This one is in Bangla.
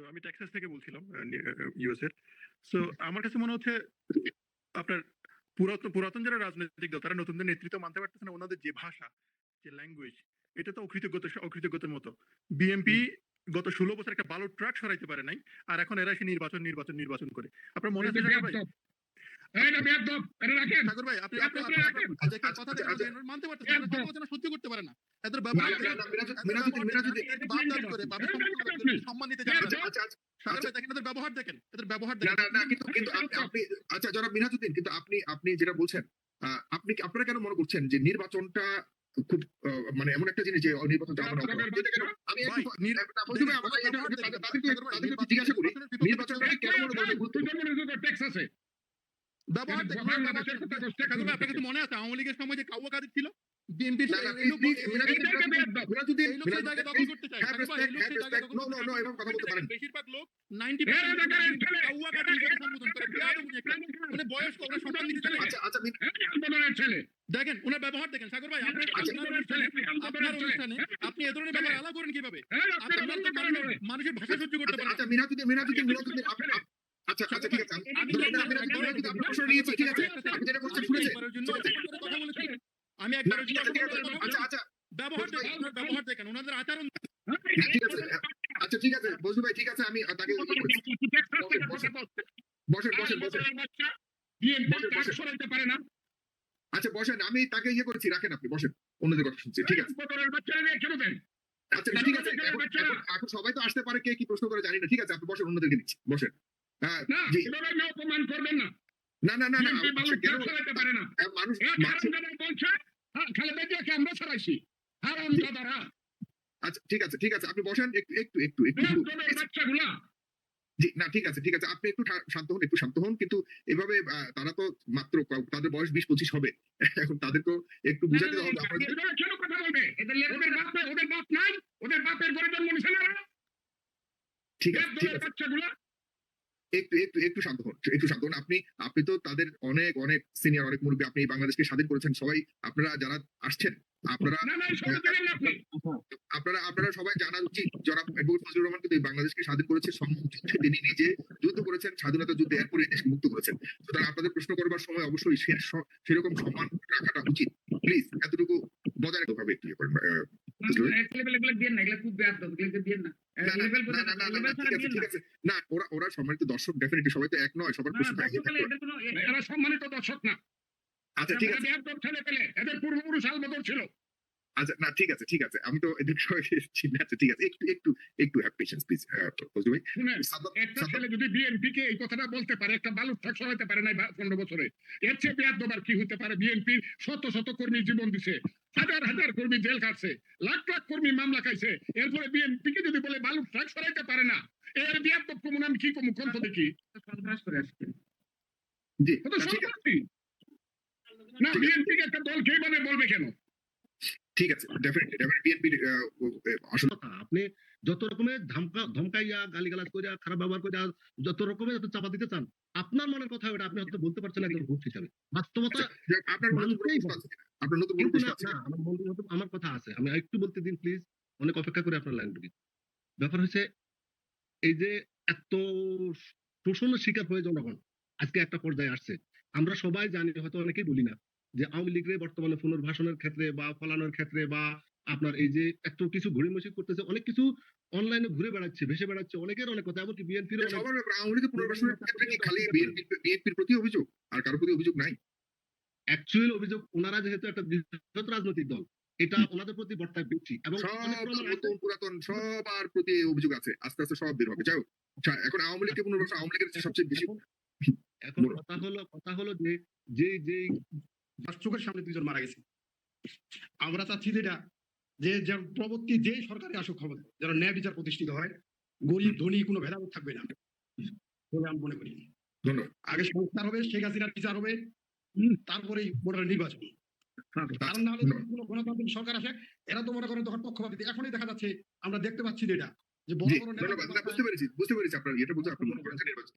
সো আমি টেক্সাস থেকে বলছিলাম ইউএস এর সো আমার কাছে মনে হচ্ছে আপনার পুরাতন পুরাতন যারা রাজনৈতিক দল তারা নতুনদের নেতৃত্ব মানতে পারতেছে না ওনাদের যে ভাষা যে ল্যাঙ্গুয়েজ এটা তো অকৃতজ্ঞতা অকৃতজ্ঞতার মতো। বিএমপি গত ষোলো বছর একটা বালুর ট্রাক সরাইতে পারে নাই আর এখন এরা এসে নির্বাচন নির্বাচন নির্বাচন করে। আপনার মনে সাগর ভাই? আপনি মানতে সহ্য করতে পারে না। এদের না, ব্যবহার না না না কিন্তু কিন্তু আপনি আপনি আচ্ছা জনাব মিনাজুদ্দিন কিন্তু আপনি আপনি যেটা বলছেন আপনি আপনারা কেন মনে করছেন যে নির্বাচনটা খুব মানে এমন একটা জিনিস যে নির্বাচন মানে নির্বাচন- জিজ্ঞাসা করি মনে সাগর ভাই, আপনার কাছে মনে আছে আওয়ামী লীগের সময় যে কাউয়া কাদের ছিল বিএনপির না, না, please, please, মিনাজুদ্দিন, মিনাজুদ্দিন, মিনাজুদ্দিন, এই লোক সেই জায়গায় দখল করতে চায় have সাগর ভাই, এই respect, লোক have সেই জায়গায় respect. দখল No, no, করতে no, চায়। এরকম কথা বলতে পারেন। বেশিরভাগ লোক 90 এরা দেখারেন, ছেলে। কাউয়া কাদের হিসেবে সম্বোধন করে বেয়াদবি একটা। মানে বয়স্ক ওরা সম্মান দিতে জানে না। আচ্ছা আচ্ছা মিন- আন্দোলনের ছেলে দেখেন ওনার ব্যবহার দেখেন সাগর ভাই আপনার আচ্ছা, অনুষ্ঠানে আপনি এ ধরনের ব্যবহার আলাদা করেন কীভাবে হ্যাঁ, মানুষের- ভাষা সহ্য করতে আচ্ছা পারেন আচ্ছা আচ্ছা আচ্ছা ঠিক আছে আমি ধরে না, মিনাজুদ্দিন, মিনাজুদ্দিন, আপনার প্রশ্ন নিয়েছি ঠিক আছে আপনি যেটা বলছেন শুনেছেন একবারের জন্য অপমান করে কথা বলেছি আমি কথা আচ্ছা আচ্ছা। ব্যবহার দেখেন ব্যবহার দেখেন ওনাদের আচরণ হ্যাঁ, ঠিক আছে আচ্ছা ঠিক আছে বজলু ভাই ঠিক আছে আমি তাকে বসেন বসেন বসেন বসেন, পারে না। আচ্ছা বসেন আমি তাকে ইয়ে করেছি রাখেন আপনি বসেন। অন্যদের কথা শুনছি ঠিক আছে। আচ্ছা ঠিক আছে এখন- সবাই তো আসতে পারে কে কি প্রশ্ন করে জানি না ঠিক আছে আপনি বসেন অন্যদেরকে নিচ্ছি বসেন। হ্যাঁ অপমান করবেন না। না না না না মানুষ খালেদা জিয়াকে আমরা সরাইছি হারাম দাদারা। আচ্ছা ঠিক আছে ঠিক আছে। আপনি বসেন একটু একটু একটু একটু। বাচ্চাগুলা। না ঠিক আছে ঠিক আছে। আপনি একটু শান্ত হন একটু শান্ত হন। কিন্তু এভাবে তারা তো মাত্র তাদের বয়স বিশ পঁচিশ হবে। এখন তাদেরকেও একটু বুঝাতে হবে। কেন কথা বলবে। ওদের বাপে ওদের বাপ নাই ওদের বাপের ঘরে জন্ম ঠিক আছে ঠিক আছে। একটু একটু একটু শান্ত হন একটু শান্ত হন। আপনি আপনি তো তাদের অনেক অনেক সিনিয়র অনেক মুরব্বী আপনি বাংলাদেশকে স্বাধীন করেছেন সবাই আপনারা যারা আসছেন আপনারা আপনারা আপনারা সবাই জানা উচিত জনাব অ্যাডভোকেট ফজলুর রহমান কিন্তু বাংলাদেশকে স্বাধীন করেছে সম্মুখ তিনি নিজে যুদ্ধ করেছেন স্বাধীনতা যুদ্ধে এরপরে দেশকে মুক্ত করেছেন। সুতরাং আপনাদের প্রশ্ন করবার সময় অবশ্যই সেরকম সম্মান রাখাটা উচিত। প্লিজ এতটুকু বজায় রাখতে হবে। একটু করেন। ওরা সম্মানিত দর্শক ডেফিনেটলি সবাই তো এক নয় সবার সম্মানিত দর্শক না। আচ্ছা ঠিক আছে। এদের পূর্বপুরুষ আলবদর ছিল। আচ্ছা না ঠিক আছে ঠিক আছে আমি তো এদের চিনি আচ্ছা ঠিক আছে একটু একটু একটু হ্যাভ পেশেন্স প্লিজ ফজলু ভাই। একটা ছেলে যদি বিএনপি কে এই কথাটা বলতে পারে একটা বালুর ঠাক সরাইতে পারে না পনেরো বছরে এর চেয়ে দবার কি হতে পারে? বিএনপি শত শত কর্মী জীবন দিছে হাজার হাজার কর্মী জেল খাটছে লাখ লাখ কর্মী মামলা খাইছে। এরপরে বিএনপি কে যদি বলে বালুর ট্রাক সরাইতে পারে না এর তো কমন আমি কি কমু? কোন দেখি সন্ত্রাস করে আসছে জি না। বিএনপি কে একটা দল কীভাবে বলবে কেন? ঠিক আছে ডেফিনেটলি ডেফিনেটলি কথা আপনি যত রকমের ধমকা ধমকাইয়া গালিগালাজ করিয়া খারাপ ব্যবহার করিয়া যত রকমের যত চাপা দিতে চান আপনার মনের কথা ওটা আপনি হয়তো বলতে পারছেন একজন ভোট হিসাবে। বাস্তবতা আপনার আপনার নতুন? আমার বন্ধুর মতো আমার কথা আছে। আমি একটু বলতে দিন প্লিজ অনেক অপেক্ষা করে আপনার লাইন ঢুকি। ব্যাপার হচ্ছে এই যে এত শোষণের শিকার হয়ে জনগণ আজকে একটা পর্যায়ে আসছে। আমরা সবাই জানি হয়তো অনেকেই বলি না যে আওয়ামী লীগের বর্তমানে পুনর্বাসনের ক্ষেত্রে বা ফলানোর ক্ষেত্রে বা আপনার এই যে এত কিছু ঘুরে ঘড়িমসি করতেছে অনেক কিছু অনলাইনে ঘুরে বেড়াচ্ছে ভেসে বেড়াচ্ছে অনেকের অনেক কথা এমনকি বিএনপির সবার আওয়ামী লীগের পুনর্বাসনের ক্ষেত্রে কি খালি বিএনপি বিএনপির প্রতি অভিযোগ? আর কারোর প্রতি অভিযোগ নাই? অ্যাকচুয়াল অভিযোগ ওনারা যেহেতু একটা বৃহৎ রাজনৈতিক দল এটা ওনাদের প্রতি বর্তায় বেশি এবং। নতুন পুরাতন সবার প্রতি অভিযোগ আছে। আস্তে আস্তে সব বের হবে। যাই এখন আওয়ামী লীগকে পুনর্বাসন আওয়ামী লীগের যে সবচেয়ে বেশি এখন- কথা হলো কথা হলো যে যে যে চোখের সামনে দুজন মারা গেছে। আমরা চাচ্ছি যেটা যে যে প্রবর্তী যে সরকারে আসুক ক্ষমতা যেন ন্যায় বিচার প্রতিষ্ঠিত হয়। গরিব ধনী কোনো ভেদাভেদ থাকবে না। বলে আমি মনে করি। ধন্যবাদ। আগে সংস্কার হবে শেখ হাসিনার বিচার হবে। তারপরেই ভোটার নির্বাচন। কারণ না হলে কোনো গণতান্ত্রিক সরকার আসে এরা তো মনে করেন তখন পক্ষপাতিতে। এখনই দেখা যাচ্ছে আমরা দেখতে পাচ্ছি যেটা যে বড় বড় বুঝতে পেরেছি বুঝতে পেরেছি আপনার এটা বুঝতে আপনি মনে করেন নির্বাচন।